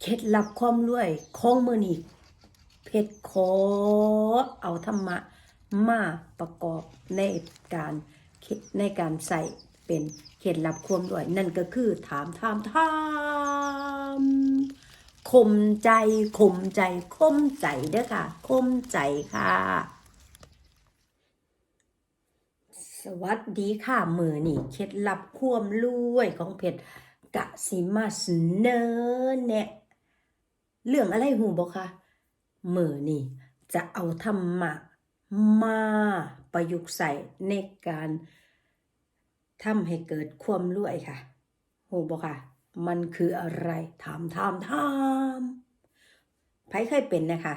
เคล็ดลับความรวยของมือนีเพชรขอเอาธรรมะมาประกอบในการในการใส่เป็นเคล็ดลับความรวยนั่นก็คือถามถามถามคมใจคมใจคมใจเด้อค่ะคมใจค่ะ สวัสดีค่ะมือนี่เคล็ดลับความรวยของเพชรกะสิมาเสนอแนะ เรื่องอะไรหูบอกคะมือนี่จะเอาธรรมะมาประยุกต์ใส่ในการทำให้เกิดความรวยค่ะหูบอกค่ะ มันคืออะไรถามถามถามไผเคยเป็นนะคะ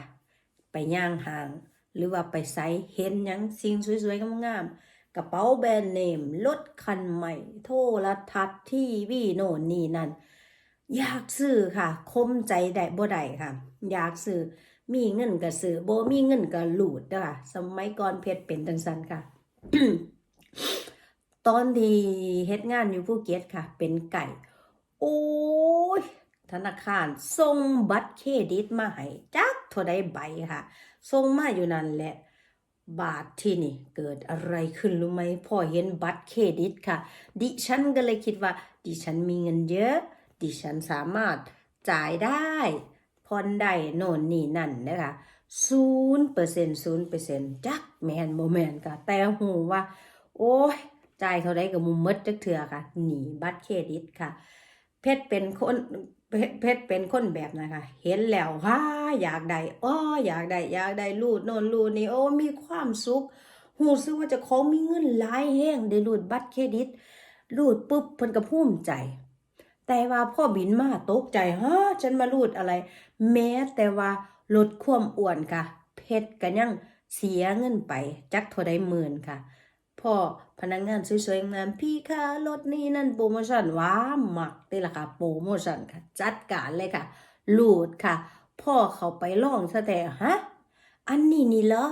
ไปย่างห่าง หรือว่าไปไซเห็นยังสิ่งสวยๆงามๆกระเป๋าแบรนด์เนมรถคันใหม่ โทรทัศน์ทีวีโน่นนี่นั่น อยากซื้อค่ะ คมใจได้บ่ได้ค่ะ อยากซื้อมีเงินก็ซื้อบ่มีเงินก็หลูดเด้อค่ะสมัยก่อนเพชรเป็นจังซั่นค่ะ ตอนที่เฮ็ดงานอยู่ภูเก็ตค่ะ เป็นไก่ โอ้ยธนาคารส่งบัตรเครดิตมาให้จักเท่าใดใบค่ะส่งมาอยู่นั่นแหละบาทที่นี่เกิดอะไรขึ้นรู้ไหมพอเห็นบัตรเครดิตค่ะ ดิฉันก็เลยคิดว่า ดิฉันมีเงินเยอะ ดิฉันสามารถจ่ายได้ผ่อนได้โน่นนี่นั่นนะคะศูนย์เปอร์เซ็นต์ศูนย์เปอร์เซ็นต์จักแมนโมแมนค่ะ แต่หูว่า โอ้ยจ่ายเท่าไรกับมุมมดจักเถื่อค่ะ หนีบัตรเครดิตค่ะ เพชรเป็นคนเพชรเพชรเป็นคนแบบนะคะ เห็นแล้วว่าอยากได้อ้ออยากได้อยากได้รูดโน่นรูดนี่โอ้มีความสุขหูซึกว่าจะของมีเงินหลายแห้งได้รูดบัตรเครดิตรูดปุ๊บเพิ่นก็ภูมิใจ แต่ว่าพ่อบินมาตกใจฮะฉันมารูดอะไร แม้แต่ว่าลดความอ้วนค่ะ เพชรก็ยังเสียเงินไปจักเท่าใดหมื่นค่ะพ่อพนักงานสวยๆงามพี่คะลดนี้นั่นโปรโมชั่นว้าหมักนี่แหละค่ะโปรโมชั่นค่ะ จัดการเลยค่ะลูดค่ะ พ่อเขาไปล่องซะแต่ฮะอันนี้นี่เหรอ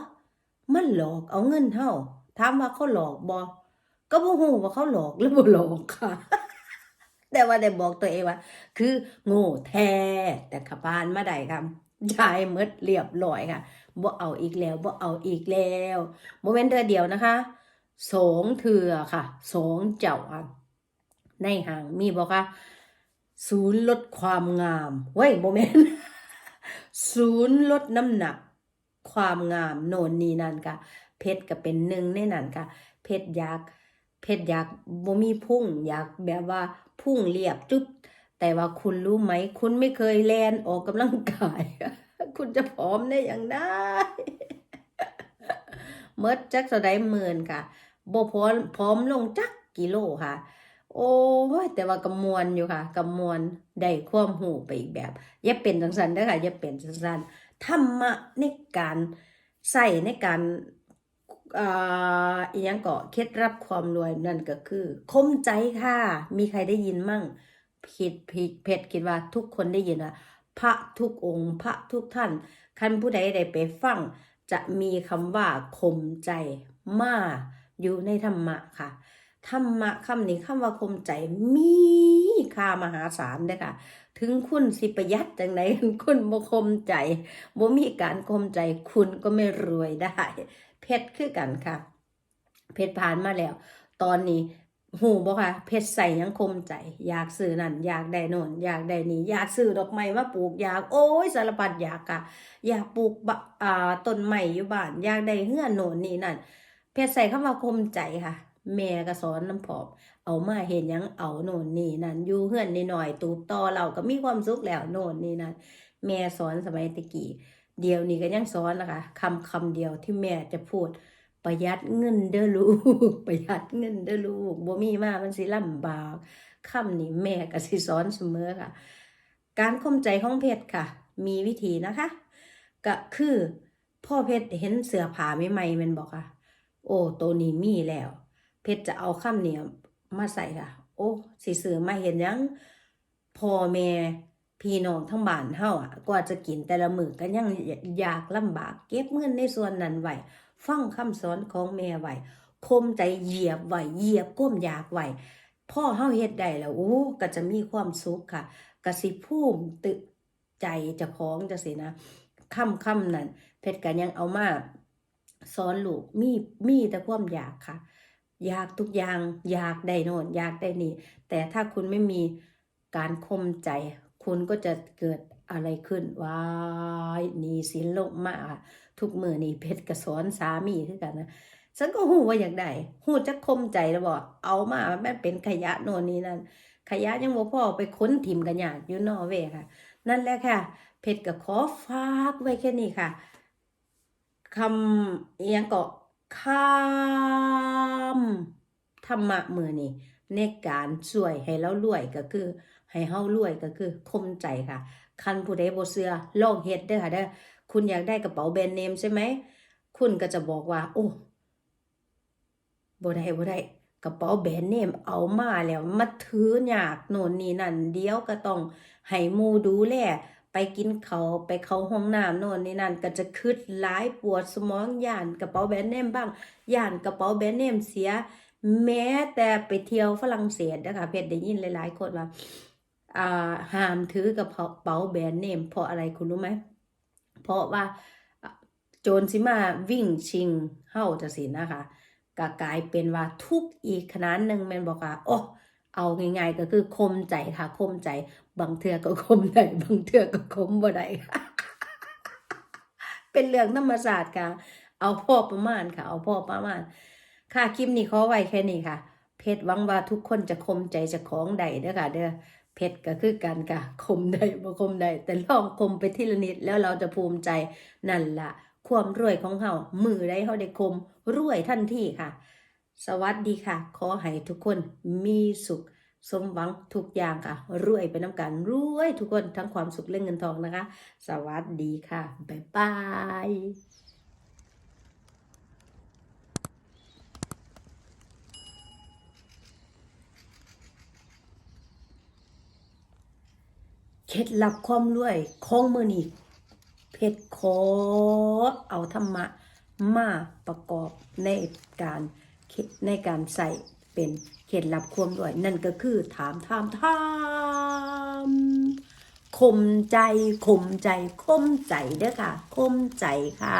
มันหลอกเอาเงินเฮาถามว่าเขาหลอกบ่ก็บ่ฮู้ว่าเขาหลอกหรือบ่หลอกค่ะ แต่ว่าได้บอกตัวเองว่า คือโง่แท้แต่ขับพานมาได้ครับจ่ายหมดเรียบร้อยค่ะบ่เอาอีกแล้วบ่เอาอีกแล้วบ่แม่นเทื่อเดียวนะคะสองเทื่อค่ะสองเจ้าค่ะในหางมีบ่คะศูนย์ลดความงามเว้ยบ่แม่นศูนย์ลดน้ำหนัก ความงามโนนนี่นั่นค่ะ เพชรก็เป็นหนึ่งในนั้นค่ะ เพชรอยาก เพชรอยากบ่มีพุ่งอยากแบบว่า พุ่งเรียบจุ๊บแต่ว่าคุณรู้ไหม คุณไม่เคยแลนออกกำลังกาย คุณจะผอมได้อย่างไดเมื่อจักสะได้หมื่นค่ะบ่พอมพร้อมลงจักกิโลค่ะ โอ้ยแต่ว่ากำมวลอยู่ค่ะกำมวลได้ความหูไปอีกแบบอย่าเป็นจังสันเด้อค่ะอย่าเป็นจังสันธรรมะในการใส่ในการ อ่าอีหยังก็เคล็ดลับความรวยนั่นก็คือ คมใจค่ะ มีใครได้ยินมั่งผิดผิดเพชรคิดว่าทุกคนได้ยินว่าพระทุกองค์ พระทุกท่านคันผู้ใดได้ไปฟังจะมีคำว่าคมใจมาอยู่ในธรรมะค่ะธรรมะคำนี้คำว่าคมใจมีค่ามหาศาลเด้อค่ะ ถึงคุณสิประยัดจังไดคุณบ่คมใจบ่มีการคมใจคุณก็ไม่รวยได้ เพชรคือกันค่ะ เพชรผ่านมาแล้ว ตอนนี้หูบ่ค่ะ เพชรใส่ยังคมใจ อยากซื้อนั่นอยากได้โนนอยากได้นี่อยากซื้อดอกไม้มาปลูกอยากโอ้ยสารพัดอยากค่ะ อยากปลูกบอ่าต้นไม้อยู่บ้าน อยากได้เฮือนโนนนี่นั่น เพชรใส่คำว่าคมใจค่ะ แม่ก็สอนน้ำผอมเอามาเห็นยังเอาโน่นนี่นั่นอยู่เฮือนนิดหน่อยตูบต่อเราก็มีความสุขแล้วโน่นนี่นั่นแม่สอนสมัยตะกี้ เดียวนี้ก็ยังสอนนะคะคำคำเดียวที่แม่จะพูด ประหยัดเงินเด้อลูก ประหยัดเงินเด้อลูกบ่มีมามันสิลำบากคำนี้แม่ก็สิสอนเสมอค่ะ การคมใจของเพชรค่ะ มีวิธีนะคะ ก็คือพ่อเพชรเห็นเสือผาใหม่ๆแมันบอกค่ะ โอ้ตัวนี้มีแล้ว เพชรจะเอาคำเนี่ยมาใส่ค่ะ โอ้สิซื้อมาเห็นยังพ่อแม่ พี่น้องทั้งบ้านเฮาอะกว่าจะกินแต่ละมือก็ยังอยากลำบากเก็บเงินในส่วนนั้นไว้ฟังคำสอนของแม่ไว้คมใจเหยียบไว้เหยียบก้มอยากไว้พ่อเฮาเฮ็ดได้แล้วโอ้ก็จะมีความสุขค่ะกสิภูมิตึใจจะคล้องจะสินะค่ำค่ำนั่นเพชรกันยังเอามาสอนลูกมีมีแต่ความอยากค่ะ อยากทุกอย่างอยากได้โน่นอยากได้นี่ แต่ถ้าคุณไม่มีการคมใจ คุณก็จะเกิดอะไรขึ้นว้ายหนีสินลงมาค่ะทุกมือนี่เพชรกระสอนสามีคือกันนะฉันก็หูว่าอย่ากได้หูจะคมใจแล้วบอกเอามาแม่เป็นขยะโน่นนี่นั่นขยะยังบ่พ่อไปค้นถิ่มกันอย่ากอยู่นอเวค่ะ นั่นแหละค่ะ เพชรก็ขอฝากไว้แค่นี้ค่ะคำเอียงก็คำธรรมะมือนี่ ในการช่วยให้เรารวยก็คือ ให้เฮารวยก็คือคมใจค่ะ คันผู้ใดบ่เชื่อลองเฮ็ดเด้อค่ะเด้อคุณอยากได้กระเป๋าแบรนด์เนมใช่ไหม คุณก็จะบอกว่า โอ้บ่ได้บ่ได้กระเป๋าแบรนด์เนมเอามาแล้วมาถือยากโน่นนี่นั่นเดียวก็ต้องให้หมูดูแลไปกินเขาไปเข้าห้องน้ำโน่นนี่นั่นก็จะคิดหลายปวดสมองย่านกระเป๋าแบรนด์เนมบ้างย่านกระเป๋าแบรนด์เนมเสีย แม้แต่ไปเที่ยวฝรั่งเศสนะคะเพชรได้ยินหลายๆ คนว่าห้ามถือกระเป๋าแบรนด์เนมเพราะอะไรคุณรู้ไหม เพราะว่าโจรสิมาวิ่งชิงเฮาจะสินนะคะก็กลายเป็นว่าทุกอีกขนาดหนึ่งแม่นบอกว่าโอ้เอาง่ายๆก็คือคมใจค่ะ คมใจบางเทือก็คมได้บางเทือก็คมบ่ได้เป็นเรื่องธรรมศาสตร์ค่ะ เอาพ่อประมาณค่ะ เอาพ่อประมาณ ค่ะคลิปนี้ขอไว้แค่นี้ค่ะ เพชรหวังว่าทุกคนจะคมใจจะของใดเด้อค่ะเด้อเพชรก็คือกันค่ะคมได้บ่คมได้แต่ลองคมไปทีละนิดแล้วเราจะภูมิใจนั่นละความรวยของเฮามือได้เฮาได้คมรวยทันทีค่ะ สวัสดีค่ะ ขอให้ทุกคนมีสุขสมหวังทุกอย่างค่ะ รวยไปน้ำกันรวยทุกคนทั้งความสุขและเงินทองนะคะ สวัสดีค่ะ บ๊ายบาย เคล็ดลับความรวยของมือนี้เพชรขอเอาธรรมะมาประกอบในการในการใส่เป็นเคล็ดลับความรวย นั่นก็คือถามถามถามคมใจคมใจคมใจเด้อค่ะคมใจค่ะ